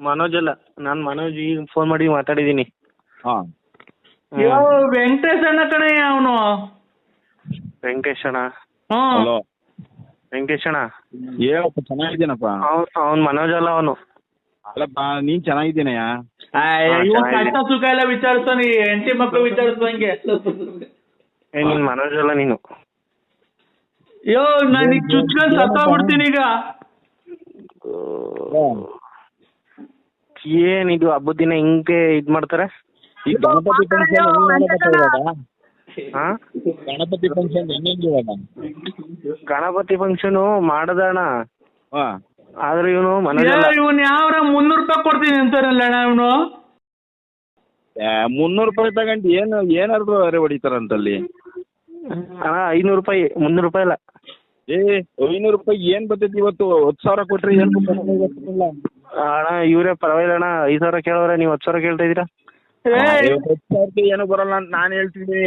ಮನೋಜ್ ಅಲ್ಲ ನಾನ್ ಮನೋಜ್ ಈಗ ಫೋನ್ ಮಾಡಿ ಮಾತಾಡಿದೀನಿ. ಹಾ. ಯೋ ವೆಂಕಟೇಶ್ ಅಣ್ಣ ಕಣೆ ಅವನು. ವೆಂಕಟೇಶ್ ಅಣ್ಣ. ಹಲೋ. ವೆಂಕಟೇಶ್ ಅಣ್ಣ. ಏನಪ್ಪ ಚೆನ್ನಾಗಿದ್ದೀನಪ್ಪ. ಅವ್ನು ಅವ್ನ್ ಮನೋಜ್ ಅಲ್ಲ ಅವನು. ಅಲ್ಲಪ್ಪ ನೀನ್ ಚೆನ್ನಾಗಿದ್ದೀನಯ್ಯ? ಇವ್. ಕಷ್ಟ ಸುಖ ಎಲ್ಲ ವಿಚಾರಿಸ್ತಾನೆ ಹೆಂಡತಿ ಮಕ್ಳು ವಿಚಾರಿಸ್ದಂಗೆ. ಏ ನೀನ್ ಮನೋಜ್ ಅಲ್ಲ ನೀನು. ಯೋ ನಾನು ಈಗ ಚುಚ್ಕೊಂಡ್ ಸತ್ತೋಗ್ಬಿಡ್ತೀನಿ ಈಗ. ಏನಿದು ಹಬ್ಬದ ದಿನ ಹಿಂಗೆ ಇದ್ ಮಾಡ್ತಾರೆ? ಈ ಗಣಪತಿ ಫಂಕ್ಷನ್ ಹಾ? ಗಣಪತಿ ಫಂಕ್ಷನ್ ಹೆಂಗೆ ಇವಾಗ ಗಣಪತಿ ಫಂಕ್ಷನು ಮಾಡದಣ್ಣ ಹಾಂ. ಆದ್ರೆ ಇವನು ಅಲ್ಲ ಇವನ್ ಯಾವ್ರ ಮುನ್ನೂರು ರೂಪಾಯಿ ಕೊಡ್ತೀನಿ ಅಂತಾರಲ್ಲ ಅಣ್ಣ ಇವನು? ಮುನ್ನೂರು ರೂಪಾಯಿ ತಗೊಂಡು ಏನು ಏನಾದ್ರು ಅರೆ ಹೊಡಿತಾರಂತಲ್ಲಿ? ಅಣ್ಣ ಐನೂರು ರೂಪಾಯಿ ಮುನ್ನೂರು ರೂಪಾಯಿ ಅಲ್ಲ. ಏ ಐನೂರು ರೂಪಾಯಿ ಏನ್ ಬರ್ತೈತಿ ಇವತ್ತು? ಹತ್ತು ಸಾವಿರ ಕೊಟ್ರೆ ಏನ್. ಅಣ್ಣ ಇವರೇ ಪರವಾಗಿಲ್ಲ ಅಣ್ಣ. ಐದು ಸಾವಿರ ಕೇಳೋರೆ ನೀವು ಹತ್ತು ಸಾವಿರ ಕೇಳ್ತಾ ಇದ್ದೀರಾ? ಏ, ಏನು ಬರಲ್ಲ ಅಂತ ನಾನು ಹೇಳ್ತೀನಿ.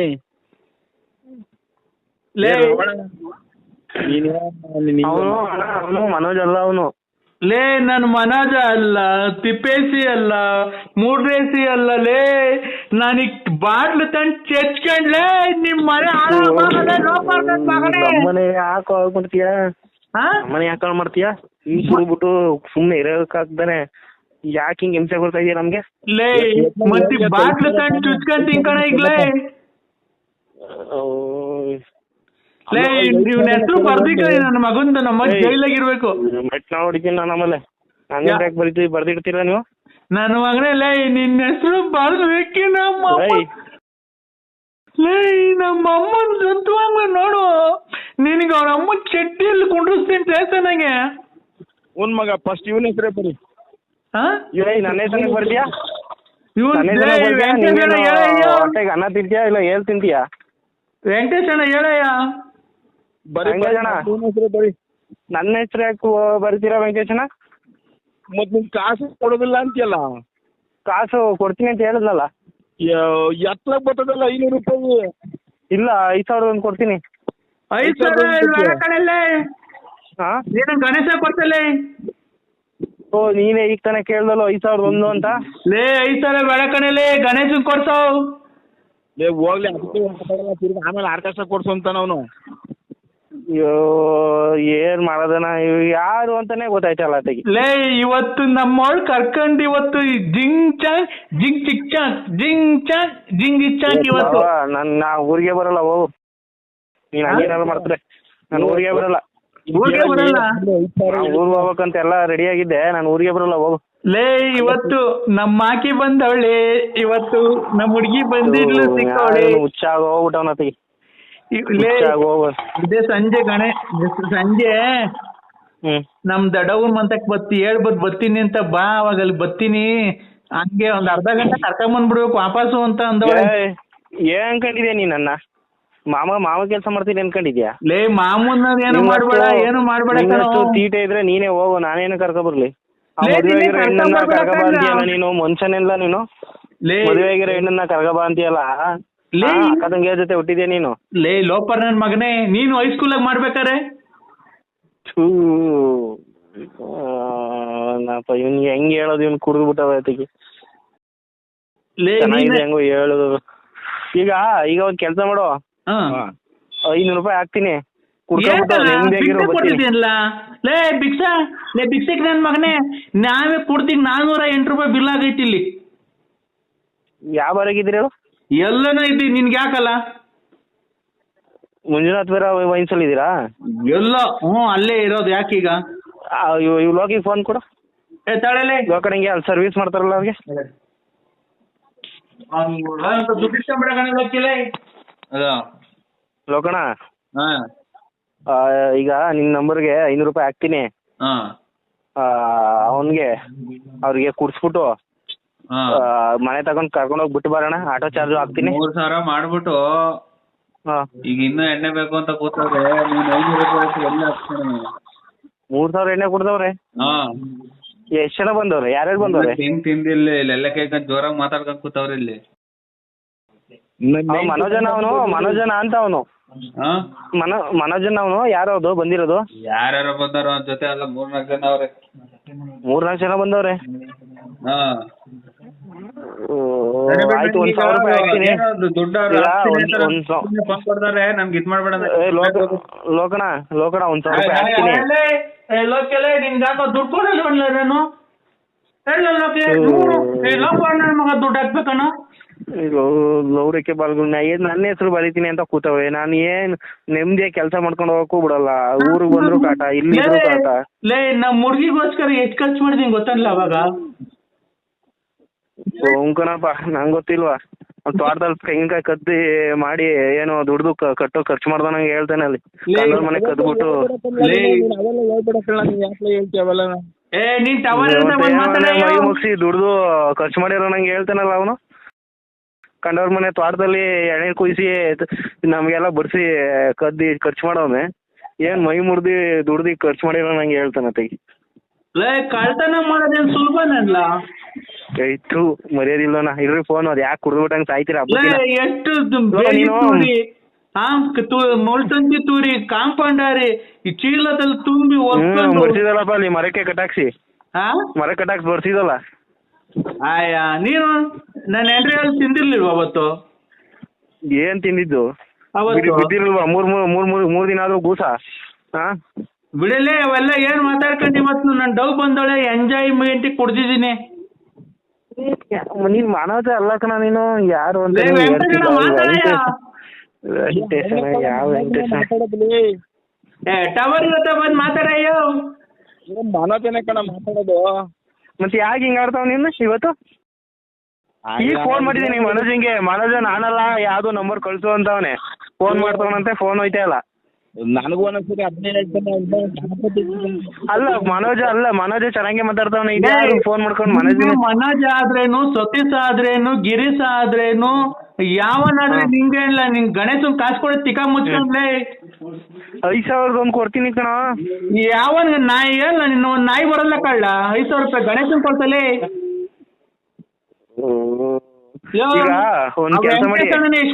ಲೇ ನೀನು ನೀನು- ಅವನು ಅವನು ಮನೋಜ್ ಅಲ್ಲ ಅವನು. ಲೇ ನನ್ ಮನೋಜ ಅಲ್ಲ ತಿಪ್ಪೇಸಿ ಅಲ್ಲ ಮೂಡ್ರೇಸಿ ಅಲ್ಲ ಲೇ ನಾನೀಗ ಬಾಟ್ಲು ತಂದ್ ಚೆಚ್ಕೊಂಡ್ಲೇ ನಿಮ್ ಮನೆ ಹಾಳಾಗ್ ಮಗನೇ. ಯಾಕೆ ಹಾಳು ನಮ್ಮನೆ ಯಾಕೆ ಹಾಳು ಮಾಡ್ತೀಯಾ ಈಗ ಕುಡ್ಬಿಟ್ಟು ಸುಮ್ನೆ ಇರೋಕ್ಕಾಗ್ದಾನೆ ಯಾಕೆ ಹಿಂಗ್ ಹಿಂಸೆ ಕೊಡ್ತಾ ಇದೀಯ ನಮ್ಗೆ ಲೇ ಮತ್ತೆ ಬಾಟ್ಲು ತಂದ್ ಚುಚ್ಕೊಂಡ್ ತಿನ್ಕಣ ಈಗ್ಲೇ ಲೇ ಇವ್ನ ಹೆಸರು ಬರ್ದಿಕ್ಕಳಿ ನನ್ನ ಮಗಂದು ನಮ್ಮ. ಜೈಲಾಗಿರ್ಬೇಕು ಮೆಟ್ ನಾ ಹೊಡಿತೀನಿ ನಾನು ಆಮೇಲೆ ಹಂಗೆ ಯಾಕೆ ಬರೀತೀವಿ ಬರ್ದಿಡ್ತೀರಾ ನೀವು ನನ್ನ ಮಗನೇ ಲೇ ನಿನ್ನ ಹೆಸರು ಬರ್ಬೇಕಿ ನಮ್ಮ ಲೇ ನಮ್ಮ ಅಮ್ಮನ ಸ್ವಂತವಾಗ್ಲೂ ನೋಡು. ನಿನಗೆ ಅವ್ರ ಅಮ್ಮ ಚಟ್ಟಿಯಲ್ಲಿ ಕುಂಡ್ರಿಸ್ತೀನಿ ಸ್ಟೇಷನ್ಗೆ ಒಂದ್ ಮಗ ಫಸ್ಟ್ ಇವನ ಹೆಸರೇ ಬರಿ. ಹಾ ಏಯ್ ನನ್ನ ಹೆಸರಿಗೆ ಬರ್ತೀಯಾ ನನ್ನ ಲೇ, ಹೆಸರಿಗೆ ಬರ್ತೀಯಾ ವೆಂಕಟೇಶ್ ಅಣ್ಣ ಹೇಳಯ್ಯ. ಹೊಟ್ಟೆಗೆ ಅನ್ನ ತಿಂತೀಯಾ ಇಲ್ಲ ಏಲ್ ತಿಂತೀಯಾ? ವೆಂಕಟೇಶ್ ಅಣ್ಣ ಹೇಳಯ್ಯ. ಬರಿ ಜನ. ಇವನ ಹೆಸರೇ ಬರಿ. ನನ್ನ ಹೆಸರು ಯಾಕೆ ಬರ್ತೀರಾ ವೆಂಕಟೇಶನ ಮತ್ ನಿನ್ ಕಾಸು ಕೊಡೋದಿಲ್ಲ ಅಂತೀಯಲ್ಲ? ಕಾಸು ಕೊಡ್ತೀನಿ ಅಂತ ಹೇಳಿದ್ನಲ್ಲ. ಎತ್ತಲಾಗ ಬರ್ತದಲ್ಲ ಐನೂರು ರೂಪಾಯಿ? ಇಲ್ಲ ಐದ್ ಸಾವಿರದ ಒಂದು ಕೊಡ್ತೀನಿ. ಐದು ಸಾವಿರ ಹಾ? ನೀನು ಗಣೇಶ ಕೊಡ್ತಲೇ? ಓ ನೀನೇ ಈಗ ತಾನೇ ಕೇಳ್ದಲ್ಲ ಐದ್ ಸಾವಿರದ ಒಂದು ಅಂತ? ಲೇ ಐದ್ ಸಾವಿರ ಬೇಡ ಕಣಲೇ ಗಣೇಶನ್ ಕೊಡ್ತಾವ್ ಲೇ ಹೋಗ್ಲಿ ಅದಕ್ಕೆ ಮಾತಾಡಲ್ಲ ತಿರ್ಗಿ ಆಮೇಲೆ ಆರ್ಕಾಶ ಕೊಡ್ಸು ಅಂತಾನ ಅವನು. ಅಯ್ಯೋ ಏನ್ ಮಾಡೋದನ ಇವ್ ಯಾರು ಅಂತಾನೆ ಗೊತ್ತಾಯ್ತಲ್ಲ ಅತ್ತಿಗೆ. ಲೇ ಇವತ್ತು ನಮ್ಮವಳು ಕರ್ಕೊಂಡು ಇವತ್ತು ಜಿಂಗ್ ಚಾಕ್ ಜಿಂಗ್ ಚಿಕ್ ಚಾಕ್ ಜಿಂಗ್ ಚಾಕ್ ಜಿಂಗ್ ಇಕ್ ಚಾಕ್ ಇವತ್ತು. ನನ್ ನಾ ಊರಿಗೆ ಬರಲ್ಲ ಹೋಗು ನೀನ್ ಹಂಗೇನಾದ್ರು ಮಾಡ್ತಾರೆ. ನಾನು ಊರಿಗೆ ಬರಲ್ಲ. ಊರಿಗೆ ಬರಲ್ಲ? ಊರ್ಗ್ ಹೋಗ್ಬೇಕಂತ ಎಲ್ಲಾ ರೆಡಿ ಆಗಿದ್ದೆ. ನಾನು ಊರಿಗೆ ಬರಲ್ಲ ಹೋಗು ಲೇ ಇವತ್ತು ನಮ್ಮ ಆಕಿ ಬಂದವಳೆ. ಇವತ್ತು ನಮ್ಮ ಹುಡುಗಿ ಬಂದಿದ್ಲು ಸಿಕ್ಕವಳೆ ಹುಚ್ಚಾಗ ಹೋಗ್ಬಿಟ್ಟವನ ಅತ್ತಿಗೆ ಇವ್- ಲೇ ಹುಚ್ಚಾಗ ಹೋಗು ಇದೇ ಸಂಜೆ ಗಣೆ ಸಂಜೆ. ನಮ್ ದಡವ್ರ ಮಂತಕ್ ಬತ್ತಿ ಹೇಳ್ಬತ್ ಬತ್ತೀನಿ ಅಂತ ಬಾ ಅವಾಗ ಅಲ್ಲಿ ಬತ್ತೀನಿ. ಹಂಗೆ ಒಂದ್ ಅರ್ಧ ಗಂಟೆ ಕರ್ಕೊಂಡ್ ಬಂದ್ಬಿಡ್ಬೇಕು ವಾಪಸ್ಸು ಅಂತ ಅಂದವಳೆ. ಏನ್ ಅನ್ಕೊಂಡಿದ್ಯಾ ನೀನ್ ನನ್ನ? ಮಾಮ ಮಾಮ ಕೆಲಸ ಮಾಡ್ತೀನಿ ಅನ್ಕೊಂಡಿದ್ಯಾ? ಲೇ ಮಾಮೂನ್ ಏನು ಮಾಡ್ಬೇಡ ಏನು ಮಾಡ್ಬೇಡ ತೀಟೆ ಇದ್ರೆ ನೀನೇ ಹೋಗು ನಾನೇನು ಕರ್ಕೊ ಬರ್ಲಿ. ನೀನೇ ಮನುಷ್ಯನೆಲ್ಲ ನೀನು? ಲೇ ಮದುವೆ ಆಗಿರೋ ಹೆಣ್ಣನ್ನ ಕರ್ಕೊ ಬಾ ಅಂತೀಯಲ್ಲ? ಲೇ. ಅಕ್ಕ ಜೊತೆ ಹುಟ್ಟಿದ್ಯಾ ನೀನು? ಲೇ ಲೋಪರ್ ನನ್ ಮಗನೇ ನೀನು ಹೈಸ್ಕೂಲಾಗ ಮಾಡ್ಬೇಕಾರೆ? ಥೂ ನಪ್ಪ ಇವ್ನಿಗೆ ಹೆಂಗ್ ಹೇಳೋದು ಇವ್ನು ಕುಡಿದು ಬಿಟ್ಟವ ಅದಕ್ಕೆ ಲೇ ಚೆನ್ನಾಗಿದೆ ಹೆಂಗೋ ಹೇಳೋದು. ಈಗ ಈಗ ಒಂದ್ ಕೆಲಸ ಮಾಡು. ಹಾ. ಐನೂರು ರೂಪಾಯಿ ಹಾಕ್ತೀನಿ. ಕುಡ್ಕೊಂಡ್ಬಿಟ್ಟು ಕಣ, ನೆಮ್ಮದಿಯಾಗಿರೋ ಭಿಕ್ಷೆ ಬರ್ತೀನಿ ಕೊಟ್ಟಿದ್ಯಲ್ಲ ಲೇ ಭಿಕ್ಷಾ ಲೇ ಭಿಕ್ಷೆಗೆ ನನ್ ಮಗನೇ ನಾವೇ ಕೊಡ್ತೀವಿ ನಾನ್ನೂರ ಎಂಟು ರೂಪಾಯಿ ಬಿಲ್ ಆಗೈತಿ ಇಲ್ಲಿ. ಯಾವ ಬಾರಾಗಿದ್ದೀರಿ ಹೇಳು ಎಲ್ಲನೂ ಐತಿ ನಿನ್ಗೆ ಯಾಕಲ್ಲ? ಮಂಜುನಾಥ್ ಬೇರೆ ವೈನ್ಸಲ್ಲಿ ಇದೀರಾ ಎಲ್ಲ ಹ್ಮ್ ಅಲ್ಲೇ ಇರೋದು ಯಾಕೀಗ? ಈಗ ಇವ್ ಲೋಕಿಗೆ ಫೋನ್ ಕೊಡು. ಏ ತಳೆಲೆ. ಲೋಕಣಿಗೆ ಅಲ್ಲಿ ಸರ್ವಿಸ್ ಮಾಡ್ತಾರಲ್ಲ ಅವ್ರಿಗೆ. ಲೋಕಣ ಈಗ ನಿನ್ನ ನಂಬರ್ಗೆ ಐನೂರು ರೂಪಾಯಿ ಹಾಕ್ತೀನಿ. ಅವನ್ಗೆ ಅವನಿಗೆ ಅವ್ರಿಗೆ ಕುಡ್ಸ್ಬಿಟ್ಟು ಮನೆ ತಗೊಂಡ್ ಕರ್ಕೊಂಡ್ ಹೋಗಿ ಬಿಟ್ಟು ಬರೋಣ. ಆಟೋ ಚಾರ್ಜ್ ಹಾಕ್ತೀನಿ. ಮೂರ್ ಸಾವಿರ ಮಾಡ್ಬಿಟ್ಟು ಹಾ. ಈಗ ಇನ್ನೂ ಎಣ್ಣೆ ಬೇಕು ಅಂತ ಕೂತವ್ರೆ ನೀನ್ ಐನೂರು ರೂಪಾಯಿ ಹಾಕಿ ಎಲ್ಲ ಹಾಕ್ತೀನಿ ಮೂರ್ ಸಾವಿರ ಎಣ್ಣೆ ಕುಡ್ದವ್ರೆ? ಹಾ. ಎಷ್ಟ್ ಜನ ಬಂದವ್ರೆ? ಯಾರ್ಯಾರು ಬಂದವ್ರೆ? ತಿಂದ್ ತಿಂದಿಲ್ಲ ಇಲ್ಲಿ ಎಲ್ಲ ಕೈಕೊಂಡ್ ಜೋರಾಗಿ ಮಾತಾಡ್ಕೊಂಡ್ ಕೂತವ್ರೆ ಇಲ್ಲಿ. ಅವ್ನು ಮನೋಜನ ಅವನು ಮನೋಜನ ಅಂತ ಅವನು. ಹಾ. ಮನೋ ಮನೋಜನ್ ಅವನು ಯಾರದು ಬಂದಿರೋದು? ಯಾರ್ಯಾರೋ ಬಂದಾರ ಅವ್ನ ಜೊತೆ ಎಲ್ಲ ಮೂರ್ನಾಲ್ಕು ಜನ ಅವ್ರೆ. ಮೂರ್ನಾಲ್ಕು ಜನ ಬಂದವ್ರೆ. ಹಾ. ಆಯ್ತು ಒಂದ್ ಸಾವಿರ ರೂಪಾಯಿ ಹಾಕ್ತೀನಿ ನಮ್ಗೆ ಲೋಕಣ ಲೋಕಣ ಒಂದ್ ಸಾವಿರ ರೂಪಾಯಿ ಹಾಕ್ತೀನಿ. ಲೋಕಲೇ, ನಿನ್ಗೆ ಯಾಕೋ ದುಡ್ಡು ಕೊಡಲ್ವಲ್ಲ ನಾನು? ಹೇಳ ಲೋಕೆ ನೂರು ಏ, ಲೋಕ ನನ್ನ ಮಗ ದುಡ್ಡು ಹಾಕ್ಬೇಕಣ್ಣ? ಲೌರಕ್ಕೆ ಏನ್ ನನ್ನ ಹೆಸರು ಬರೀತೀನಿ ಅಂತ ಕೂತವೆ ನಾನು ಏನ್ ನೆಮ್ಮದಿಯ ಕೆಲಸ ಮಾಡ್ಕೊಂಡು ಹೋಗಕ್ಕೂ ಬಿಡಲ್ಲ. ಊರಿಗೆ ಬಂದ್ರು ಕಾಟ ಇಲ್ಲಿ ಕಾಟ. ಲೇ ನಮ್ಮ ಹುಡ್ಗಿಗೋಸ್ಕರ ಎಷ್ಟು ಖರ್ಚು ಮಾಡಿದೀನಿ ಗೊತ್ತಲ್ಲ ಅವಾಗ? ಉಂಕನಪ್ಪ ನಂಗೆ ಗೊತ್ತಿಲ್ವಾ? ಅವ್ನ್ ತೋಟದಲ್ಲಿ ತೆಂಗಿನಕಾಯಿ ಕದ್ದಿ ಮಾಡಿ ಏನೋ ದುಡ್ದು ಕಟ್ಟು ಕಟ್ಟೋ ಖರ್ಚು ಮಾಡ್ದ ನಂಗೆ ಹೇಳ್ತಾನೆ ಅಲ್ಲಿ. ಕನ್ನಡ ಮನೆ ಕದ್ಬಿಟ್ಟು ಲೇ. ಅವೆಲ್ಲ ಹೇಳ್ಬೇಡ ಕಣ ನೀನ್ ಯಾಕೆ ಹೇಳ್ತೀಯ ಅವೆಲ್ಲ ಏ ನೀನ್ ಟವರ್ ಇರುತ್ತೆ ಬಂದ್ ಮಾತಾಡಯ್ಯೋ. ಮೈ ಮುಗಿಸಿ ದುಡ್ದು ಖರ್ಚು ಮಾಡಿರೋ ನಂಗೆ ಹೇಳ್ತಾನಲ್ಲ ಅವನು. ಕಂಡವ್ರ ಮನೆ ತೋಟದಲ್ಲಿ ಎಣ್ಣೆ ಕುಯ್ಸಿ ತ- ನಮ್ಗೆಲ್ಲ ಬಡ್ಸಿ ಕದ್ದಿ ಖರ್ಚು ಮಾಡೋನೆ ಏನ್ ಮೈ ಮುರ್ದಿ ದುಡ್ದಿ ಖರ್ಚು ಮಾಡಿರೋ ನಂಗೆ ಹೇಳ್ತಾನೆ ತೆಗಿ ಲೇ ಕಳ್ತನ ಮಾಡೋದೇನ್ ಸುಲಭನಲ್ಲ? ಆಯ್ತು ಮರ್ಯಾದಿಲ್ಲೋಣ ಇರ್ರಿ ಫೋನ್ ಅದ್ ಯಾಕೆ ಕುಡ್ದ್ಬಿಟ್ಟಂಗೆ ಸಾಯ್ತೀರ ಎಷ್ಟು ನೀನು- ಮೊಳ್ಸಂಜಿ ತೂರಿ ಕಾಂಪೌಂಡಾರಿ ಈ ಚೀಲದಲ್ಲಿ ತುಂಬಿ ಬರ್ಸಿದಲ್ಲಪ್ಪ ಅಲ್ಲಿ ಮರಕ್ಕೆ ಕಟಾಕ್ಸಿ. ಹಾ ಮರ ಕಟಾಕ್ಸಿ ಬರ್ಸಿದಲ್ಲ. ಆಯಾ ನೀನು ನನ್ನ ಎಂಟ್ರಿಯಲ್ಲಿ ತಿಂದಿರ್ಲಿಲ್ವಾ ಅವತ್ತು? ಏನ್ ತಿಂದಿದ್ದು? ಬಿದ್ದಿರ್ಲಿಲ್ವಾ? ಮೂರ್ ಮೂರ್ ಮೂರ್ ಮೂರ್ ಮೂರ್ ದಿನ ಆದ್ರೂ ಗೂಸ? ಹಾ ಬಿಡಲೇ ಅವೆಲ್ಲ ಏನ್ ಮಾತಾಡ್ಕೊಂಡಿ ಇವತ್ತು? ನನ್ ಡವ್ ಬಂದೋಳೆ ಎಂಜಾಯ್ಮೆಂಟ್ ಕುಡ್ದಿದ್ದೀನಿ. ನೀನ್ ಮನೋಜ ಅಲ್ಲ ಕಣ ನೀನು. ಯಾರು ಅಂತ. ವೆಂಕಟೇಶನ ಯಾವ ಏ ಟವರ್ ಇರುತ್ತೆ ಬಂದ್ ಮಾತಾಡಯ್ಯೋ? ಏನ್ ಕಣ ಮಾತಾಡೋದು. ಮತ್ತೆ ಯಾಕೆ ಹಿಂಗ ಆಡ್ತಾವ ನೀನು ಇವತ್ತು? ಈಗ ಫೋನ್ ಮಾಡಿದೀನಿ ಮನೋಜಂಗೆ. ಮನೋಜ ನಾನಲ್ಲ ಯಾವ್ದು ನಂಬರ್ ಕಳ್ಸು ಅಂತವನೆ. ಫೋನ್ ಮಾಡ್ತಾವನಂತೆ ಫೋನ್ ಹೋಯ್ತಾ ಇಲ್ಲ ನನಗೂ ಒಂದೊಂದ್ಸರಿ ಹದಿನೈದು. ಅಲ್ಲ ಮನೋಜ ಅಲ್ಲ ಮನೋಜ ಚೆನ್ನಾಗಿ ಮಾತಾಡ್ತಾವನೆ. ಇದೆ ಫೋನ್ ಮಾಡ್ಕೊಂಡು ಮನೋಜ್ ಮನೋಜ ಮನೋಜ್ ಆದ್ರೇನು ಸತೀಶ್ ಆದ್ರೇನು ಗಿರೀಶ್ ಆದ್ರೇನು ಯಾವನಾದ್ರೆ ನಿಂಗೆ ಇಲ್ಲ ನಿನ್ ಗಣೇಶನ್ ಕಾಸು ಕೊಡ ತಿಕ್ಕ ಮುಚ್ಕೊಂಡ್ಲೆ. ಐದ್ ಸಾವಿರದ ಒಂದ್ ಕೊಡ್ತೀನಿ ಕಣ. ಯಾವ ನಾಯಿ ಅಲ್ಲ ನಿನ್ನ ಒಂದ್ ನಾಯಿ ಬರಲ್ಲ ಕಳ್ಳ. ಐದ್ ಸಾವಿರ ರೂಪಾಯಿ ಗಣೇಶನ್ ಕೊಡ್ತಲೇ. ಈಗ ಒಂದ್ ಕೆಲಸ ಮಾಡಿ.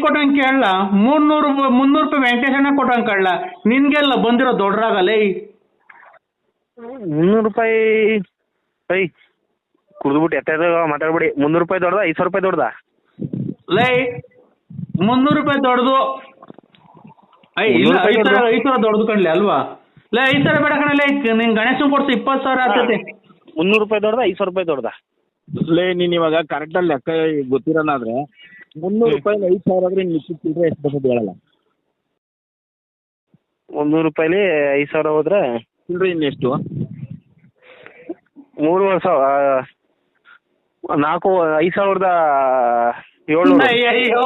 ಕೊಟ್ಟಂಗ್ ಕೇಳಲ್ಲ. ಮೂರ್ನೂರು ಮುನ್ನೂರು ರೂಪಾಯಿ ವೆಂಕಟೇಶಣ್ಣ ಕೊಟ್ಟಂಗ್ ಕಳ್ಳ ನಿನ್ಗೆಲ್ಲ ಬಂದಿರೋ ದೊಡ್ಡರಾಗಲೇ? ಮುನ್ನೂರು ರೂಪಾಯಿ ಐ ಕುಡ್ದ್ಬಿಟ್ಟು ಎತ್ತ ಮಾತಾಡ್ಬಿಡಿ. ಮುನ್ನೂರು ರೂಪಾಯಿ ದೊಡ್ಡದ ಐದು ಸಾವಿರ ರೂಪಾಯಿ ದೊಡ್ಡದ? ಲೈ ಮುನ್ನೂರು ರೂಪಾಯಿ ದೊಡ್ಡದು. ಐ ಇಲ್ಲ ಮುನ್ನೂರು ಐದು ಸಾವಿರ ಐದು ಸಾವಿರ ದೊಡ್ಡದು ಕಣ್ಲೆ ಅಲ್ವಾ? ಲೇ ಐದು ಸಾವಿರ ಬೇಡ ಕಣಲೆ ನಿನ್ ಗಣೇಶನ್ ಕೊಡ್ಸಿ ಇಪ್ಪತ್ತು ಸಾವಿರ ಆಗ್ತೈತೆ ಮುನ್ನೂರು ರೂಪಾಯಿ ದೊಡ್ಡದ ಐದು ಸಾವಿರ ರೂಪಾಯಿ ದೊಡ್ಡದ? ಲೇ ನೀನ್ ಇವಾಗ ಕರೆಕ್ಟಾಗಿ ಲೆಕ್ಕ ಗೊತ್ತಿರೋನಾದ್ರೆ ಮುನ್ನೂರು ರೂಪಾಯಿ ಐದು ಸಾವಿರ ಆದ್ರೆ ನೀನ್ ಮಿಕ್ಕಿದ ಚಿಲ್ಲರೆ ಎಷ್ಟು ಬರ್ತದೆ ಹೇಳಲ್ಲ. ಮುನ್ನೂರು ರೂಪಾಯಿಲಿ ಐದ್ ಸಾವಿರ ಹೋದ್ರೆ? ಚಿಲ್ಲರೆ ಇನ್ನೆಷ್ಟು ಮೂರುವರೆ ಸಾವಿರ ನಾಲ್ಕು ಐದ್ ಸಾವಿರದ ಏಳ್ನೂರು. ಅಯ್ಯಯ್ಯೋ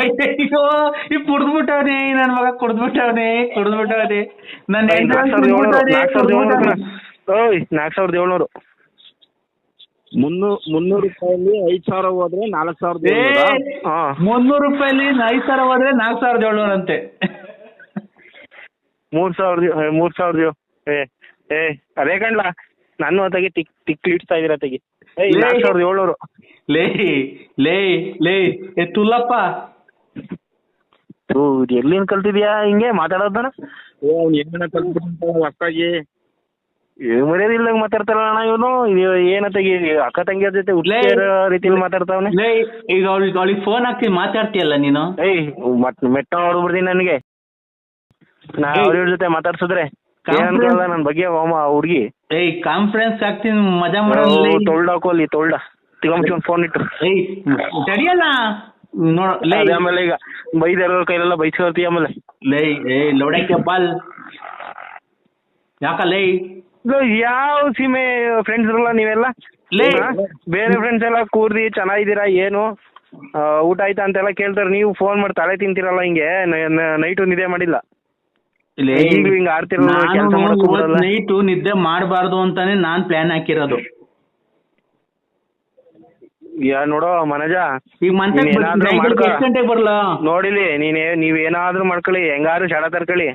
ಅಯ್ಯಯ್ಯೋ ಈ ಕುಡ್ದ್ಬಿಟ್ಟವನೆ ನನ್ ಮಗ ಕುಡ್ದ್ಬಿಟ್ಟವನೆ ಕುಡ್ದ್ಬಿಟ್ಟವನೆ. ನನ್ನ ಐ, ನಾಲ್ಕು ಸಾವಿರದ ಏಳ್ನೂರು ನಾಲ್ಕು ಸಾವಿರದ ಏಳ್ನೂರು ಕಣ. ಓಯ್ ನಾಲ್ಕು ಸಾವಿರದ ಏಳ್ನೂರು. ಮುನ್ನೂರು ಮುನ್ನೂರು ರೂಪಾಯಲ್ಲಿ ಐದ್ ಸಾವಿರ ಹೋದ್ರೆ ನಾಲ್ಕ್ ಸಾವಿರದ ಏ ಏಳ್ನೂರಾ? ಹಾಂ. ಮುನ್ನೂರು ರೂಪಾಯಿಲಿ ಐದು ಸಾವಿರ ಹೋದ್ರೆ ನಾಲ್ಕು ಸಾವಿರದ ಏಳ್ನೂರು ಅಂತೆ ಮೂರು ಸಾವಿರದ ಮೂರ್ ಸಾವಿರದ ಏಳು- ಏ ಏ ಅದೇ ಕಣ್ಲ ನಾನು ತೆಗಿ ಟಿಕ್ ಟಿಕ್ ಇಡ್ತಾ ಇದೀರ ತೆಗಿ. ಏಯ್ ಲೇ. ನಾಲ್ಕು ಸಾವಿರದ ಏಳ್ನೂರು. ಲೇ ಲೇ ಲೇ ಏ ತುಲ್ಲಪ್ಪ. ಇದು ಎಲ್ಲಿಂದ ಕಲ್ತಿದ್ಯಾ ಹಿಂಗೆ ಮಾತಾಡೋದನ್ನ? ಏ ಅವ್ನು ಏನೇನ ಕಲ್ತ್ಬಿಟ್ಟು ಹೊಸ್ದಾಗಿ ಇಲ್ದಂಗ್ ಮಾತಾಡ್ತಾರಲ್ಲ ಅಣ್ಣ ಇವನು? ಏನತ್ತಾಗಿ ಅಕ್ಕ ತಂಗಿಯರ ಜೊತೆ ಹುಟ್ಟಿರೋ ರೀತಿಯಲ್ಲಿ ಮಾತಾಡ್ತಾವನೆ? ಲೇ ಈಗ ಅವ್ಳಿಗೆ ಅವಳಿಗೆ ಫೋನ್ ಹಾಕಿ ಮಾತಾಡ್ತೀಯಲ್ಲ ನೀನು? ಏಯ್ ಮತ್ ಮೆಟ್ಟ ಹೊಡ್ಬಿಡ್ತೀನಿ ನನಗೆ. ನಾ ಅವ್ರ ಅವ್ರ ಜೊತೆ ಮಾತಾಡ್ಸಿದ್ರೆ ಏನಂತ ಏನಂತಲ್ಲ ನನ್ನ ಬಗ್ಗೆ ಅಮ್ಮ ಹುಡ್ಗಿ. ಏಯ್ ಕಾನ್ಫರೆನ್ಸ್ ಹಾಕ್ತೀನಿ ಮಜಾ ಮಾಡಲ್ಲ ತೊಳ್ಡ ಹಾಕೋಲಿ ತೊಳ್ಡ ತಿಗೊಂಬಿಟ್ಟು ಫೋನ್ ಇಟ್ಟು ಏಯ್ ಸರಿಯಲ್ಲ ನೋಡ ಲೇ ಅದೇ ಆಮೇಲೆ ಈಗ ಬೈದಾರ ಕೈಲೆಲ್ಲ ಬೈಸ್ಕೊಳ್ತೀಯ ಆಮೇಲೆ. ಲೇ ಏ ಲೋಡಕ್ಕೆ ಬಾಲ್. ಯಾಕಲ್ಲ ಇದು ಯಾವ ಸೀಮೆ ಫ್ರೆಂಡ್ಸ್ ಇರಲ್ಲ ನೀವೆಲ್ಲ? ಲೇ. ಬೇರೆ ಫ್ರೆಂಡ್ಸ್ ಎಲ್ಲ ಕೂರ್ದಿ ಚೆನ್ನಾಗಿದ್ದೀರಾ ಏನು? ಆ, ಊಟ ಆಯ್ತಾ ಅಂತೆಲ್ಲ ಕೇಳ್ತಾರೆ. ನೀವು ಫೋನ್ ಮಾಡಿ ತಲೆ ತಿಂತಿರಲ್ಲ ಹಿಂಗೆ? ನೈಟು ನಿದ್ದೆ ಮಾಡಿಲ್ಲ. ಇಲ್ಲಿ ಹಿಂಗ್ ಆಡ್ತಿರೋದು, ಕೆಲ್ಸ ಮಾಡಕ್ಕೂ ಬಿಡಲ್ಲ. ನೈಟು ನಿದ್ದೆ ಮಾಡಬಾರ್ದು ಅಂತಾನೆ ನಾನ್ ಪ್ಲಾನ್ ಹಾಕಿರೋದು. ಯಾ ನೋಡೋ ಮನಜ ಈಗ ನೀನ್ ಏನಾದ್ರೂ ಮಾಡ್ಕೊ. ಎಷ್ಟು ಗಂಟೆಗೆ ಬರಲ್ಲ ನೋಡಿಲಿ ನೀನೇ ನೀವೇನಾದ್ರೂ ಮಾಡ್ಕೊಳ್ಳಿ ಹೆಂಗಾದ್ರೂ ಶಾಡ ತರ್ಕೊಳ್ಳಿ.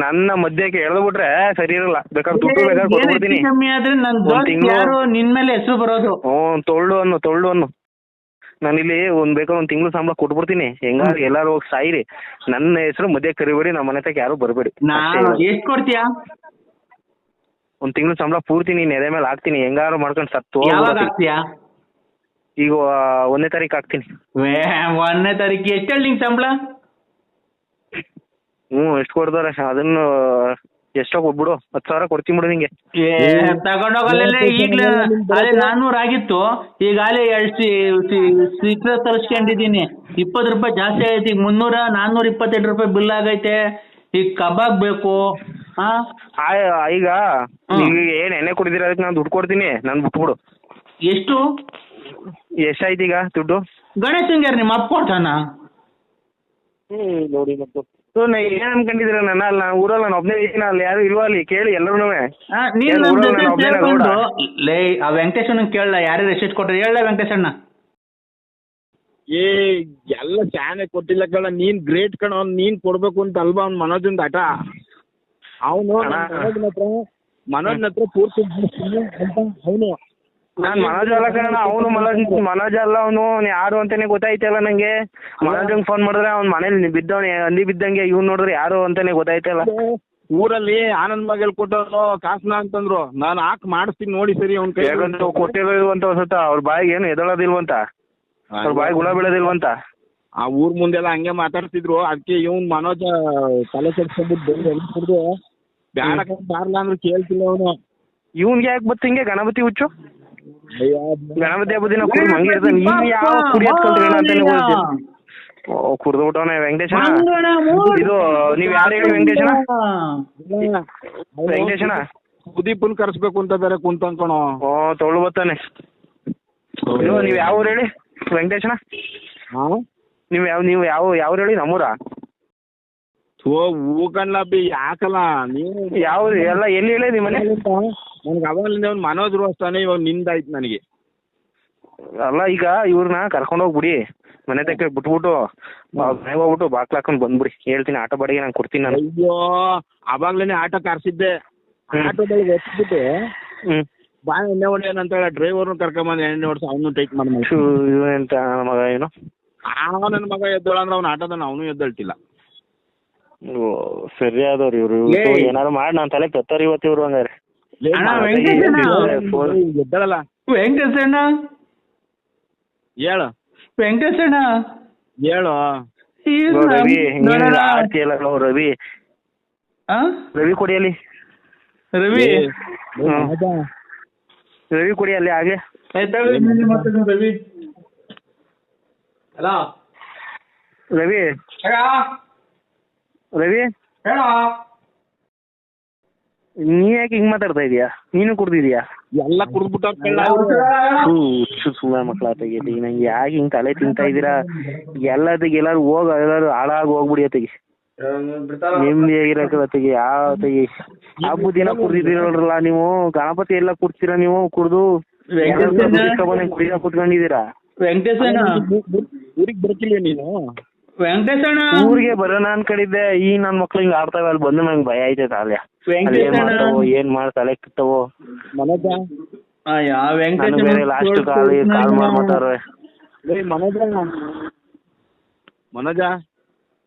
ನನ್ನ ಮಧ್ಯಕ್ಕೆ ಎಳ್ದ್ಬಿಟ್ರೆ ಸರಿ ಇರಲ್ಲ. ಬೇಕಾದ್ರೆ ದುಡ್ಡು ಬೇಕಾದ್ರೆ ಕೊಟ್ಬಿಡ್ತೀನಿ. ಕಮ್ಮಿ ಆದ್ರೆ ನನ್ ಒಂದ್ ದೊಡ್ಡ ತಿಂಗ್ಳು- ಯಾರು ನಿನ್ ಮೇಲೆ ಹೆಸರು ಬರೋದು. ಹ್ಞೂ ತೊಳ್ಳು ಅನ್ನು ತೊಳ್ಳು ಅನ್ನು. ನಾನಿಲ್ಲಿ ಒಂದ್ ಬೇಕಾದ್ರೆ ಒಂದ್ ತಿಂಗಳು ಸಂಬಳ ಕೊಟ್ಬಿಡ್ತೀನಿ. ಹೆಂಗಾದ್ರು ಎಲ್ಲಾರು ಹೋಗಿ ಸಾಯಿರಿ. ನನ್ನ ಹೆಸರು ಮಧ್ಯಕ್ಕೆ ಕರಿಬೇಡಿ ನಮ್ಮ ಮನೆ ತಕ್ಕ ಯಾರು ಬರಬೇಡಿ. ನಾನು ಎಷ್ಟ್ ಕೊಡ್ತೀಯಾ? ಒಂದ್ ತಿಂಗಳು ಸಂಬಳ ಪೂರ್ತಿ ನೀನ್ ಎದೆ ಮೇಲೆ ಹಾಕ್ತೀನಿ. ಹೆಂಗಾರು ಮಾಡ್ಕೊಂಡು ಸತ್ತು ಯಾವಾಗ ಹೋಗ್ಬಿಡ್ತೀನಿ. ಆಗ್ತೀಯಾ ಈಗ ಒಂದನೇ ತಾರೀಕು ಹಾಕ್ತೀನಿ. ಒಂದನೇ ತಾರೀಕು ಎಷ್ಟು ಹೇಳಿ ನಿಂಗೆ ಸಂಬಳ? ಹ್ಞೂ ಎಷ್ಟು ಕೊಡ್ತಾರೆ? ಅದನ್ನು ಎಷ್ಟೋ ಕೊಟ್ಬಿಡು ಹತ್ತು ಸಾವಿರ ಕೊಡ್ತೀನಿ ಬಿಡು ನಿಂಗೆ. ತಗೊಂಡೋಗಲ್ಲ ಈಗಲೇ ಅಲ್ಲೇ ನಾನ್ನೂರು ಆಗಿತ್ತು. ಈಗ ಅಲ್ಲೇ ಎರಡು ಸೀಕ್ರ ತರಿಸ್ಕೊಂಡಿದ್ದೀನಿ. ಇಪ್ಪತ್ತು ರೂಪಾಯಿ ಜಾಸ್ತಿ ಆಗೈತೆ. ಈಗ ಮುನ್ನೂರ ನಾನ್ನೂರ ಇಪ್ಪತ್ತೆಂಟು ರೂಪಾಯಿ ಬಿಲ್ ಆಗೈತೆ. ಈಗ ಕಬಾಬ್ ಬೇಕು. ಹಾ ಈಗ ನೀವು ಈಗ ಏನು ಎಣ್ಣೆ ಕುಡಿದಿರ ಅದಕ್ಕೆ ನಾನು ದುಡ್ಡು ಕೊಡ್ತೀನಿ. ನಾನು ಬಿಟ್ಬಿಡು. ಎಷ್ಟು? ಎಷ್ಟಾಯ್ತು ಈಗ ದುಡ್ಡು? ಗಣೇಶ್ ಹಂಗ್ಯಾರ ನಿಮ್ಮ ಅಪ್ಪ ಕೊಡ್ತಾನ ನೋಡಿ ಮತ್ತು. ಸೊ ನಾ ಏನು ಅನ್ಕೊಂಡಿದ್ದೀರ ನನ್ನ? ಅಲ್ಲ ನಾನು ಊರಲ್ಲಿ ನಾನು ಒಬ್ಬನೇ ಇದ್ದೀನಿ ಅಲ್ಲಿ ಯಾರು ಇಲ್ವಾ ಅಲ್ಲಿ? ಕೇಳಿ ಎಲ್ಲರೂ ಆ, ನೀನ್ ನಮ್ ಜೊತೆ ಸೇರ್ಕೊಂಡು ಲೇ ಆ ವೆಂಕಟೇಶನ್ ಕೇಳಲ್ಲ ಯಾರು ಎಷ್ಟೆಷ್ಟು ಕೊಟ್ರೆ? ಹೇಳ ವೆಂಕಟೇಶಣ್ಣ ಏ ಎಲ್ಲ ಚಾನೆ ಕೊಟ್ಟಿಲ್ಲ ಕಣ ನೀನ್ ಗ್ರೇಟ್ ಕಣ ಅವ್ನ್ ನೀನ್ ಕೊಡ್ಬೇಕು ಅಂತ ಅಲ್ವಾ ಅವ್ನ್ ಮನೋಜನ್ ಆಟ? ಅವನು ಅಣ್ಣ. ಮನೋಜನ್ ಹತ್ರ ಮನೋಜನ್ ಹತ್ರ ಪೂರ್ತಿ ಅವನು. ನಾನು ಮನೋಜ್ ಅಲ್ಲ ಕಣ ಅವನು ಮನೋಜ್ ಮನೋಜ್ ಅಲ್ಲ ಅವನು ಯಾರು ಅಂತಾನೆ ಗೊತ್ತಾಯ್ತಲ್ಲ ನಂಗೆ? ಮನೋಜಂಗ್ ಫೋನ್ ಮಾಡಿದ್ರೆ ಅವ್ನ ಮನೇಲಿ ಬಿದ್ದವನೆ ಹಂದಿ ಬಿದ್ದಂಗೆ ಇವ್ನು ನೋಡಿದ್ರೆ ಯಾರು ಅಂತಾನೆ ಗೊತ್ತಾಯ್ತಲ್ಲ? ಊರಲ್ಲಿ ಆನಂದ್ ಮಗಲ್ ಕೊಟ್ಟವ್ರು ಕಾಸ್ನ ಅಂತಂದ್ರು. ನಾನು ಹಾಕ್ ಮಾಡಿಸ್ತೀನಿ ನೋಡಿ ಸರಿ ಅವ್ನ ಕೈ ಕೊಟ್ಟಿರೋ ಇಲ್ವಂತ ಅಂತ ಅನ್ಸುತ್ತ? ಅವ್ರ ಬಾಯಿಗೆ ಏನು ಎದಳೋದಿಲ್ವಂತ? ಅವ್ರ ಬಾಯಿಗೆ ಹುಳ ಬೀಳೋದಿಲ್ವಂತ? ಆ ಊರ್ ಮುಂದೆಲ್ಲ ಹಂಗೆ ಮಾತಾಡ್ತಿದ್ರು. ಅದಕ್ಕೆ ಇವ್ನ್ ಮನೋಜ ತಲೆ ಕೆಡ್ಸ್ಕೊಂಡ್ಬಿಟ್ಟು ಬಂದು ಬ್ಯಾಡ ಬಾರ್ಲ ಅಂದ್ರೆ ಕೇಳ್ತಿಲ್ಲ ಅವನು. ಇವ್ನ್ಗೆ ಯಾಕೆ ಬತ್ತು ಹಿಂಗೆ ಗಣಪತಿ ಹುಚ್ಚು? ಗಣಪತಿ ಹಬ್ಬದ ದಿನ ಕುಡಿ ಮಂಗಿರ್ತಾನೆ ನೀವ್ ಯಾವ ಕುಡಿಯೋದ್ ಕಲ್ತ್ರಿ ಅಂತಾನೆ ಗೊತ್ತಿಲ್ಲ ಓ ಕುಡ್ದು ಬಿಟ್ಟವನೆ ವೆಂಕಟೇಶನ? ಇದು ನೀವ್ ಯಾರು ಹೇಳಿ ವೆಂಕಟೇಶನ? ವೆಂಕಟೇಶನ? ಸುದೀಪನ್ ಕರ್ಸ್ಬೇಕು ಅಂತ ಬೇರೆ ಕುಂತ ಕಣೋ. ಓ ತೊಳು ಬತ್ತಾನೆ. ನೀವು ನೀವ್ ಯಾವ ಊರು ಹೇಳಿ? ವೆಂಕಟೇಶನ? ಹಾ? ನೀವ್ ಯಾವ ನೀವು ಯಾವ ಯಾವ ಹೇಳಿ? ನಮ್ಮೂರ? ಥೋ ಹೂಕಣ್ಣ ಬಿ ಯಾಕಲ್ಲ ನೀನು ಯಾವ ಎಲ್ಲ ಎಲ್ಲಿ ಹೇಳಿ ನಿಮ್ಮ ಮನೆ ನನಗೆ ಅವಾಗಲಿಂದ ಅವ್ನು ಮನೋಜ್ ರೋಸ್ತಾನೆ ಇವಾಗ ನಿಂದಾಯ್ತು ನನಗೆ. ಅಲ್ಲ ಈಗ ಇವ್ರನ್ನ ಕರ್ಕೊಂಡು ಹೋಗ್ಬಿಡಿ. ಮನೆ ತಕ್ಕ ಬಿಟ್ಬಿಟ್ಟು ಮನೆಗೆ ಹೋಗ್ಬಿಟ್ಟು ಬಾಕ್ಲ ಹಾಕೊಂಡು ಬಂದ್ಬಿಡಿ. ಹೇಳ್ತೀನಿ ಆಟೋ ಬಾಡಿಗೆ ನಾನು ಕೊಡ್ತೀನಿ ನಾನು. ಅಯ್ಯೋ ಅವಾಗ್ಲೇನೆ ಆಟೋ ಕಾರ್ಸಿದ್ದೆ. ಆಟೋದಲ್ಲಿ ಒತ್ಬಿಟ್ಟು ಹ್ಮ್. ಬಾ ಎಣ್ಣೆ ಹೊಡೆಯೋಣ ಅಂತ ಹೇಳಿ ಡ್ರೈವರ್ನ ಕರ್ಕೊಂಬಂದು ಎಣ್ಣೆ ಹೊಡ್ಸ ಅವನು ಟೈಟ್ ಮಾಡಿ ಅಂತ ಮಗ ಏನು? ಆ ನನ್ನ ಮಗ ಎದ್ದೋಳ ಅಂದ್ರೆ ಅವ್ನು ಆಟೋದನ್ನ ಅವನು ಎದ್ದಳ್ತಿಲ್ಲ. ಸರಿ ಆದವ್ರು ಇವ್ರು. ಏನಾರು ಮಾಡಿ ನಾನು ತಲೆ ತತ್ತಾರ ಇವತ್ತು ಇವ್ರು ಹಂಗಾರೆ. ವೆಂಕಟೇಶಣ್ಣ. ಹೇಳು. ವೆಂಕಟೇಶಣ್ಣ ಹೇಳು. ರವಿ ಓ, ನಮ್- ರವಿ. ರವಿ ಕೊಡಿ ಅಲ್ಲಿ. ಕೊಡಿಯಲ್ಲಿ ರವಿ. ರವಿ ಕೊಡಿ ಅಲ್ಲಿ ಹಾಗೆ. ರವಿ. ರವಿ? ಹೇಳ? ನೀ ಯಾಕೆ ಹಿಂಗ್ ಮಾತಾಡ್ತಾ ಇದೀಯಾ? ನೀನು ಕುಡ್ದಿದ್ಯಾ? ಎಲ್ಲ ಕುಡ್ದ್ಬಿಟ್ಟು ಹುಚ್ಚು ಸುಮ್ಮನೆ ಸುಳ್ಳ ಮಕ್ಳ ತೆಗೀಲಿ ನಂಗೆ ಯಾಕೆ ಹಿಂಗ್ ತಲೆ ತಿಂತಾ ಇದೀರಾ? ಎಲ್ಲದಕ್ಕೆ ಎಲ್ಲಾರು ಹೋಗ ಎಲ್ಲಾರು ಹಾಳಾಗಿ ಹೋಗ್ಬಿಡಿ ಅತ್ತಿಗೆ ನೆಮ್ಮದಿ ಹೇಗಿರಕಲ್ಲ ತೆಗಿ ಯಾವ ತೆಗಿ ಹಬ್ಬದ ದಿನ ಕುಡ್ದಿದ್ದೀರಲ್ರಲ್ಲ ನೀವು? ಗಣಪತಿ ಎಲ್ಲ ಕುಡ್ತೀರಾ ನೀವು ಕುಡ್ದು? ಕುಡಿದ ಕುಡಿಯ ಕುತ್ಕೊಂಡಿದ್ದೀರಾ? ಊರಿಗೆ ಬರ್ತಿಲ್ವ ನೀನು? ವೆಂಕಟೇಶಣ್ಣ. ಊರಿಗೆ ಬರೋಣ ಅನ್ಕೊಂಡಿದ್ದೆ ಈ ನನ್ ಮಕ್ಳು ಹಿಂಗ್ ಆಡ್ತಾವೆ ಅಲ್ಲಿ ಬಂದು ನಂಗೆ ಭಯ ಐತೆ ಅಲ್ಲಿ ಏನ್ ವೆಂಕಟೇಶಣ್ಣ. ಮಾಡ್ತಾವೋ ಏನ್ ಮಾಡಿ ತಲೆ ಕಿತ್ತವೋ. ಮನೋಜ ಅಯ್ಯ ನಾನು ವೆಂಕಟೇಶಣ್ಣ ಬೇರೆ ಲಾಸ್ಟ್ ಕಾಲ್ ಕಾಲ್ ಮಾಡ್ತಾವ್ರೆ ಮನೋಜ ಮನೋಜ?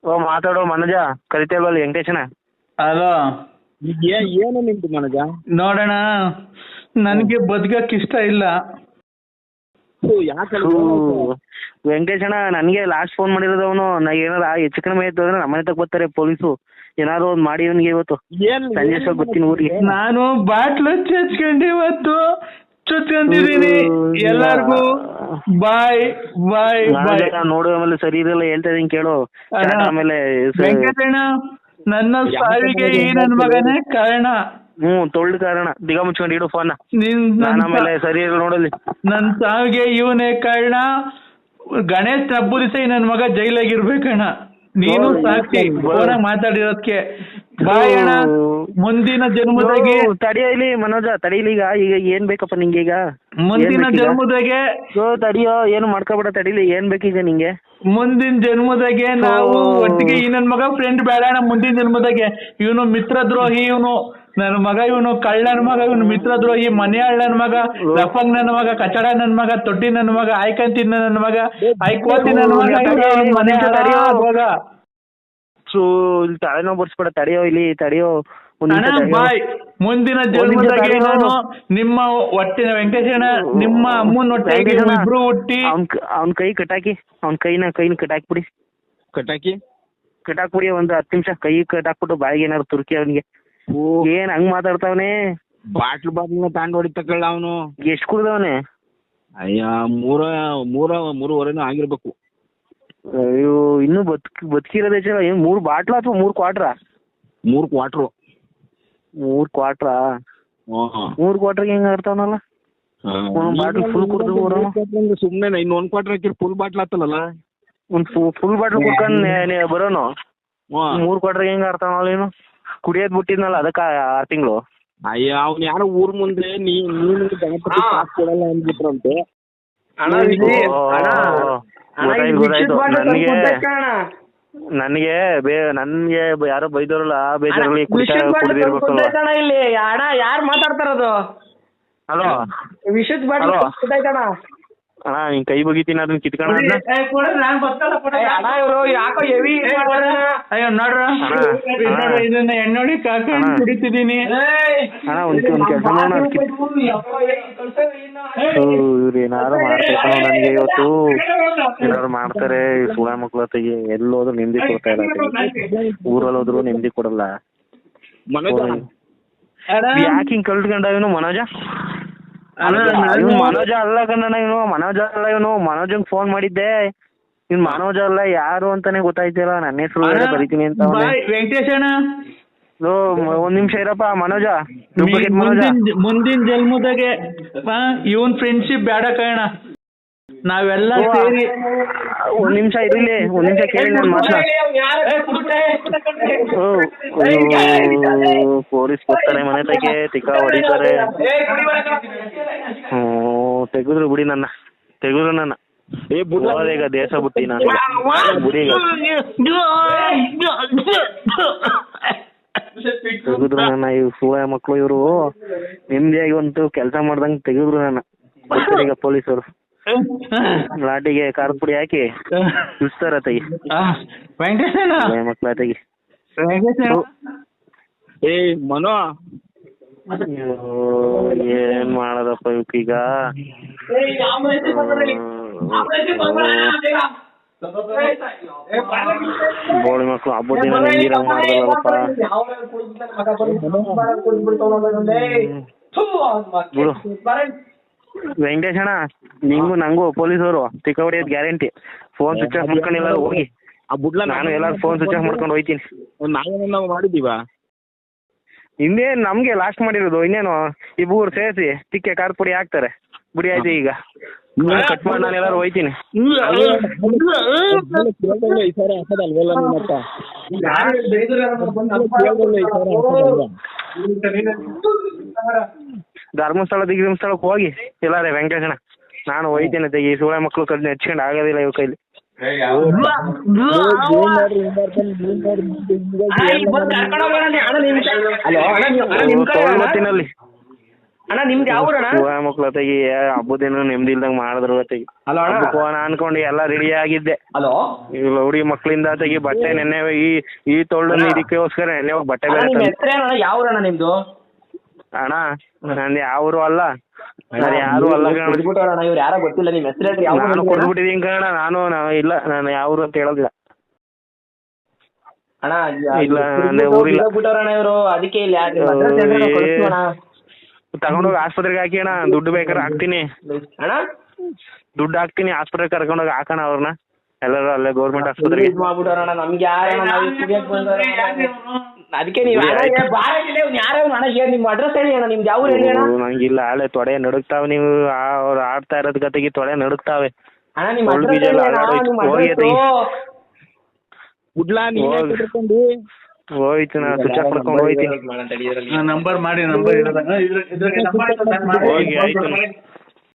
ಓ ಮಾತಾಡೋ ಮನೋಜ. ಕರಿತೇವಲ್ಲ ವೆಂಕಟೇಶನ ಹಲೋ. ಏನು ನಿಂತು ಮನೋಜ? ನೋಡೋಣ ನನಗೆ ಬದುಕಕ್ಕೆ ಇಷ್ಟ ಇಲ್ಲ. ಯಾಕೆ ಹೂ, ಅಣ್ಣ ನನಗೆ ಲಾಸ್ಟ್ ಫೋನ್ ಮಾಡಿರೋದು ಅವನು ನಾ ಏನಾರ ಹೆಚ್ಚು ಕಡಿಮೆ ಆಯ್ತು ಅಂದ್ರೆ ನಮ್ಮನೆ ತಗ ಬರ್ತಾರೆ ಪೊಲೀಸು. ಏನಾದ್ರು ಒಂದ್ ಮಾಡಿ ಅವನಿಗೆ ಇವತ್ತು. ಏನ್ ಸಂಜೆ ಸ್ವಲ್ಪ ಬರ್ತೀನಿ ಊರಿಗೆ. ನಾನು ಬಾಟ್ಲು ಚಚ್ಕೊಂಡು ಇವತ್ತು ಚುಚ್ಕೊಂತಿದೀನಿ ಎಲ್ಲಾರ್ಗು ಬಾಯ್ ಬಾಯ್ ಬಾಯ್ ನಾನು ನೋಡು ಆಮೇಲೆ ಸರಿ ಇರಲ್ಲ ಹೇಳ್ತಾ ಇದೀನಿ ಕೇಳು. ಆಮೇಲೆ ಸ- ವೆಂಕಟಣ್ಣ ನನ್ನ ಸಾವಿಗೆ ಈ ನನ್ ಮಗನೇ ಕಾರಣ. ಹ್ಮ್ ತೊಳ್ಳು ಕಾರಣ. ದಿಗ ಮುಚ್ಕೊಂಡು ಇಡು ಫೋನ್ ನಿನ್ ನಾನು ನನ್ ಆಮೇಲೆ ಸರಿ ಇರಲ್ಲ ನೋಡಲ್ಲಿ. ನನ್ನ ಸಾವಿಗೆ ಇವನೇ ಕಾರಣ. ಗಣೇಶ್ ಹಬ್ಬದ ದಿವಸ ನನ್ನ ನನ್ ಮಗ ಜೈಲಾಗಿರ್ಬೇಕಣ್ಣ ನೀನು ಸಾಕ್ಷಿ. ಫೋನಾಗ ಮಾತಾಡಿರೋದಕ್ಕೆ ಅಣ್ಣ ಮುಂದಿನ ಜನ್ಮದಾಗೆ ತಡಿಯಲಿ ಮನೋಜ ತಡೀಲಿ ಈಗ ಈಗ ಏನ್ ಬೇಕಪ್ಪ ನಿಂಗೆ ಈಗ? ಮುಂದಿನ ಜನ್ಮದಾಗೆ ತಡಿಯೋ ಏನು ಮಾಡ್ಕೊಬೇಡ ತಡೀಲಿ ಏನ್ ಬೇಕೀಗ ನಿಂಗೆ? ಮುಂದಿನ ಜನ್ಮದಾಗೆ ನಾವು. ಒಟ್ಟಿಗೆ ಈ ನನ್ ಮಗ ಫ್ರೆಂಡ್ ಬೇಡಣ ಮುಂದಿನ ಜನ್ಮದಾಗೆ. ಇವನು ಮಿತ್ರ ದ್ರೋಹಿ ಇವನು ನನ್ನ ಮಗ ಇವನು ಕಳ್ಳನ ಮಗ ಇವನು ಮಿತ್ರ ದ್ರೋಹಿ ಮನೆ ಮಗ ರಫಂಗ್ ನನ್ನ ಮಗ ಕಚಡ ನನ್ನ ಮಗ ತೊಟ್ಟಿ ನನ್ನ ಮಗ ಆಯ್ಕಂತಿನ ನನ್ನ ಮಗ ಆಯ್ಕೋತಿ ನನ್ನ ಮಗ ಮನೆ ಹಾಳಾಗ್ ಹೋಗ. ಸೊ ಇಲ್ಲಿ ತಲೆನೋವು ಬರ್ಸ್ಬೇಡ ತಡಿಯೋ ಇಲ್ಲಿ ತಡಿಯೋ ಒಂದ್ ಅಣ್ಣ ನಿಮಿಷ ಬಾಯ್. ಮುಂದಿನ ಜನ್ಮದಾಗೆ ನಾನು ನಿಮ್ಮ ಹೊಟ್ಟಿನ ವೆಂಕಟೇಶಣ್ಣ ನಿಮ್ಮ ಅಮ್ಮನ ಹೊಟ್ಟೆಗೆ ಇಬ್ರು ಹುಟ್ಟಿ. ಅವ್ನ್ ಅವ್ನ ಕೈ ಕಟಾಕಿ ಅವ್ನ ಕೈನ ಕೈನ ಕಟಾಕ್ಬಿಡಿ. ಕಟಾಕಿ? ಕಟಾಕ್ಬಿಡಿ ಒಂದ್ ಹತ್ತು ನಿಮಿಷ ಕೈ ಕಟಾಕ್ಬಿಟ್ಟು ಬಾಯಿಗೆ ಏನಾದ್ರು ತುರ್ಕಿ ಅವನಿಗೆ. ಓ. ಏನ್ ಹಂಗ್ ಮಾತಾಡ್ತಾವನೆ? ಬಾಟ್ಲು ಬಾಟ್ಲನ್ನ ತಾಂಡ್ ಹೊಡಿತಕ್ಕಲ್ಲ ಅವನು. ಎಷ್ಟ್ ಕುಡ್ದವನೆ? ಅಯ್ಯ ಮೂರ ಮೂರ ಮೂರುವರೆನೂ ಆಗಿರ್ಬೇಕು. ಅಯ್ಯೋ ಇನ್ನು ಬದುಕ್ ಬದುಕಿರೋದೇ ಚಲ ಏನ್ ಮೂರ್ ಬಾಟ್ಲಾ ಅಥವಾ ಮೂರು ಕ್ವಾಟ್ರಾ? ಮೂರು ಕ್ವಾಟ್ರು. ಮೂರ್ ಕ್ವಾಟ್ರಾ? ಮೂರು ಕ್ವಾಟ್ರಿಗೆ ಹೆಂಗ್ ಆಗ್ತಾವನಲ್ಲ ಒಂದ್ ಬಾಟ್ಲ್ ಫುಲ್ ಕುಡಿದು ಬರೋನು. ಸುಮ್ನೆ ಇನ್ನು ಒಂದ್ ಕ್ವಾಟ್ರ್ ಹಾಕಿರ್ ಫುಲ್ ಬಾಟ್ಲ್ ಆತಲ್ಲ ಒಂದ್ ಫುಲ್ ಬಾಟ್ಲ್ ಕುಡ್ಕೊಂಡು ಬರೋನು. ಮೂರು ಕ್ವಾಟ್ರಿಗೆ ಹೆಂಗ್ ಆಡ್ತಾವನಲ್ಲ ಏನು ಕುಡಿಯೋದ್ ಬಿಟ್ಟಿದ್ನಲ್ಲ ಅದಕ್ಕ ಆರ್ ತಿಂಗಳು. ಅಯ್ಯ ಅವ್ನ್ ಯಾರೋ ಊರ್ ಮುಂದೆ ನೀ ನೀನು ಕೊಡಲ್ಲ ಅಂದ್ಬಿಟ್ರಂತೆ. ಅಣ್ಣ ವಿಜಿ, ಅಣ್ಣ ಗೊತ್ತಾಯ್ತು ಗೊತ್ತಾಯ್ತು ನನ್ಗೆ ನನ್ಗೆ ಬೇ ನನ್ಗೆ ಯಾರೋ ಬೈದವ್ರಲ್ಲ ಆ ಬೇಜಾರಲ್ಲಿ ಇಲ್ಲಿ. ಅಣ್ಣ ಯಾರು ಮಾತಾಡ್ತಾರದು ಹಲೋ? ವಿಷದ ಬಾಟ್ಲು Hello. ಅಣ್ಣ ನಿನ್ ಕೈ ಬಗೀತೀನಿ ಅದನ್ನ ಕಿತ್ಕೊಂಡ ಅಣ್ಣ. ಇವರು ಯಾಕೋ ಹೆವಿ ಅಯ್ಯೋ ನೋಡ್ರ? ಇದನ್ನ ಎಣ್ಣೊಡಿ ಕಾಕೊಂಡು ಅಣ್ಣ. ಕುಡಿತಿದೀನಿ ಅಣ್ಣ ಒಂದ್ ಒಂದ್ ಕೆಲಸ ಮಾಡೋಣ ಇವ್ರು ಏನಾದ್ರು ಮಾಡ್ತಾರೆ ನನಗೆ ಇವತ್ತು. ಏನಾದ್ರು ಮಾಡ್ತಾರೆ ಸುಳ ಮಕ್ಳು ತೆಗಿ ಎಲ್ಲೋದ್ರು ನೆಮ್ಮದಿ ಕೊಡ್ತಾ ಇಲ್ಲ ಊರಲ್ಲಿ ಹೋದ್ರು ನೆಮ್ಮದಿ ಕೊಡಲ್ಲ. ಮನೋಜ. ಯಾಕೆ ಹಿಂಗ್ ಕಲ್ತ್ಕೊಂಡ ಇವನು ಮನೋಜ? ಇವ್ನು ಮನೋಜ ಅಲ್ಲ ಕಣ್ಣ ಇವನು. ಮನೋಜ ಅಲ್ಲ ಇವನು. ಮನೋಜಂಗ್ ಫೋನ್ ಮಾಡಿದ್ದೆ. ಇವ್ನು ಮನೋಜ ಅಲ್ಲ ಯಾರು ಅಂತಾನೆ ಗೊತ್ತಾಯ್ತಿಲ್ಲ. ನನ್ನ ಹೆಸರು ಬೇರೆ ಬರೀತೀನಿ ಅಂತ ವೆಂಕಟೇಶ್ ಅಣ್ಣ. ಲೋ, ಒಂದ್ ನಿಮಿಷ ಇರಪ್ಪ ಮನೋಜ. ಮುಂದಿನ ಮುಂದಿನ ಜನ್ಮದಾಗೆ ಇವನ್ ಫ್ರೆಂಡ್ಶಿಪ್ ಬೇಡ ಕಣ ನಾವೆಲ್ಲ ಸೇರಿ ಒಂದ್ ನಿಮಿಷ ಇರ್ಲಿ ಒಂದ್ ನಿಮಿಷ ಕೇಳಿ ನಾನು ಮಾತನಾಡ ಪೊಲೀಸ್ ಬರ್ತಾರೆ ಮನೆ ತಗೆ ಟಿಕಾ ಹೊಡಿತಾರೆ. ಹ್ಮ್ ತೆಗೆದ್ರು ಬಿಡಿ ನನ್ನ ತೆಗೆದ್ರು ನನ್ನ. ಏ ಈಗ ದೇಶ ಬಿಟ್ಟಿ ನಾನು. ಬಿಡಿ ತೆಗೆದ್ರು ನನ್ನ ಇವ್ ಸೂಳ ಮಕ್ಳು ಇವರು. ನಿಮ್ದೇ ಒಂದು ಕೆಲಸ ಮಾಡ್ದಂಗ್ ತೆಗೆದ್ರು ನನ್ನ. ಈಗ ಪೊಲೀಸರು. ಲಾಟಿಗೆ ಖಾರದ ಪುಡಿ ಹಾಕಿ ಸುಸ್ತಾರ ತೆಗಿ ಮಕ್ಳ ತೆಗಿ ಏ ಮನೋ. ಅಯ್ಯೋ, ಏನ್ ಮಾಡೋದಪ್ಪ ಇವಕ್ಕೀಗ? ಬೋಳಿ ಮಕ್ಳು ಹಬ್ಬದ ದಿನ ನೀರ ಮಾಡ್ದಲ್ಲಪ್ಪ ಬಿಡು. ವೆಂಕಟೇಶ್ ಅಣ್ಣ ನಿಂಗು ನಂಗು ಅವರು ತಿಕ್ಕ ಹೊಡಿಯೋದ್ ಗ್ಯಾರಂಟಿ. ಫೋನ್ ಸ್ವಿಚ್ ಆಫ್ ಮಾಡ್ಕೊಂಡು ಎಲ್ಲಾರು ಹೋಗಿ. ಆ ಬುಡ್ಲ ನಾನು ಎಲ್ಲಾರು ಫೋನ್ ಸ್ವಿಚ್ ಆಫ್ ಮಾಡ್ಕೊಂಡು ಹೋಯ್ತೀನಿ. ನಾವೇನ ನಾವು ಮಾಡಿದೀವಾ ಹಿಂದೆ ನಮ್ಗೆ ಲಾಸ್ಟ್ ಮಾಡಿರೋದು ಇನ್ನೇನು ಇಬ್ಬರು ಸೇರಿಸಿ ತಿಕ್ಕೆ ಕಾರ್ ಪುಡಿ ಹಾಕ್ತಾರೆ. ಬಿಡಿ ಆಯ್ತು ಈಗ. ಕಟ್ ಮಾಡಿ ನಾನು ಎಲ್ಲಾರು ಹೋಯ್ತೀನಿ. ಧರ್ಮಸ್ಥಳ ಧರ್ಮಸ್ಥಳಕ್ಕೆ ಹೋಗಿ. ಎಲ್ಲಾರೆ ವೆಂಕಟೇಶಣ್ಣ ನಾನು ಹೋಯ್ತೇನೆ ತೆಗಿ ಸೂಳೆ ಮಕ್ಳು ಕದ್ ಹೆಚ್ಕೊಂಡು ಆಗೋದಿಲ್ಲ ಇವ್ ಕೈಲಿ. ತೊಗೊಳ್ಬತ್ತೀನಲ್ಲಿ ಅಣ್ಣ ನಿಮ್ದು ಯಾವ ಮಕ್ಳು ತೆಗಿ ಹಬ್ಬದೇನು ನೆಮ್ಮದಿ ಇಲ್ದಂಗ್ ಮಾಡಿದ್ರು ತೆಗಿ ಫೋನ್ ಅನ್ಕೊಂಡು ಎಲ್ಲ ರೆಡಿ ಆಗಿದ್ದೆ. ಹಲೋ. ಲೌಡಿ ಮಕ್ಳಿಂದ ತೆಗಿ ಬಟ್ಟೆ ನೆನ್ನೆ ಈ ಈ ತೊಳ್ಳು ಇದಕ್ಕೋಸ್ಕರ ನೆನ್ನೆ ಹೋಗಿ ಬಟ್ಟೆ ಯಾವ ನಿಮ್ದು? ಅಣ್ಣ ನಂದು ಯಾವ್ರು ಅಲ್ಲ. ನಾನು ಯಾರು ಅಲ್ಲ. ಕಣ ಕೊಟ್ಬಿಟ್ಟವ್ರಣ್ಣ ಇವ್ರು ಯಾರೋ ಗೊತ್ತಿಲ್ಲ ನಿಮ್ಮ ಹೆಸರು ಹೇಳ್ರಿ ಯಾವ ನಾನು ಕೊಡ್ಬಿಟ್ಟಿದೀನಿ ಕಣ ನಾನು ಇಲ್ಲ ನಾನು ಯಾವ್ರು ಅಂತ ಹೇಳೋದಿಲ್ಲ. ಅಣ್ಣ ಇಲ್ಲ, ಊರಿಲ್ಲ. ಬಿಟ್ಟವ್ರಣ್ಣ ಇವರು ಅದಕ್ಕೆ ಇಲ್ಲಿ ಯಾರು. ತಗೊಂಡೋಗಿ ಆಸ್ಪತ್ರೆಗೆ ಹಾಕಿ ಅಣ್ಣ ದುಡ್ಡು ಬೇಕಾದ್ರೆ ಹಾಕ್ತೀನಿ. ಅಣ್ಣ? ದುಡ್ಡು ಹಾಕ್ತೀನಿ ಆಸ್ಪತ್ರೆಗೆ ಕರ್ಕೊಂಡೋಗಿ ಹಾಕೋಣ ಅವ್ರನ್ನ. ಎಲ್ಲರೂ ಅಲ್ಲೇ ಗೌರ್ಮೆಂಟ್ ಆಸ್ಪತ್ರೆಗೆ. Release ಮಾಡ್ಬಿಟ್ಟವ್ರಣ್ಣ ನಮ್ಗೆ ಯಾರಣ್ಣ ನಾವು ಅದಕ್ಕೆ ನೀವು ಇವ್ನು ಯಾರೋ ಇವ್ನು ಅಣ್ಣ ಹೇಳಿ ನಿಮ್ಮ ಅಡ್ರೆಸ್ ಹೇಳಿ ಅಣ್ಣ ನಿಮ್ದು ಯಾವ ಹೇಳಿ ಅಣ್ಣ? ನಂಗಿಲ್ಲ ಹಳೆ ತೊಡೆ ನಡುಕ್ತಾವ ನೀವು ಆ- ಅವ್ರು ಆಡ್ತಾ ಇರೋದ್ ಗತಿಗೆ ತೊಡೆ ನಡುಗ್ತಾವೆ. ಅಣ್ಣ ನಿಮ್ಮ ಅಡ್ರೆಸ್ ಹೇಳಿ. ನೀನೇ. ಹೋಯ್ತು ನಾ ಸ್ವಿಚ್ ಆಫ್ ಮಾಡ್ಕೊಂಡು ಹೋಯ್ತೀನಿ. ನಂಬರ್ ಮಾಡಿ ನಂಬರ್ ಇದ್ರಾಗೆ ನಂಬರ್ ಹೋಗಿ ಆಯ್ತು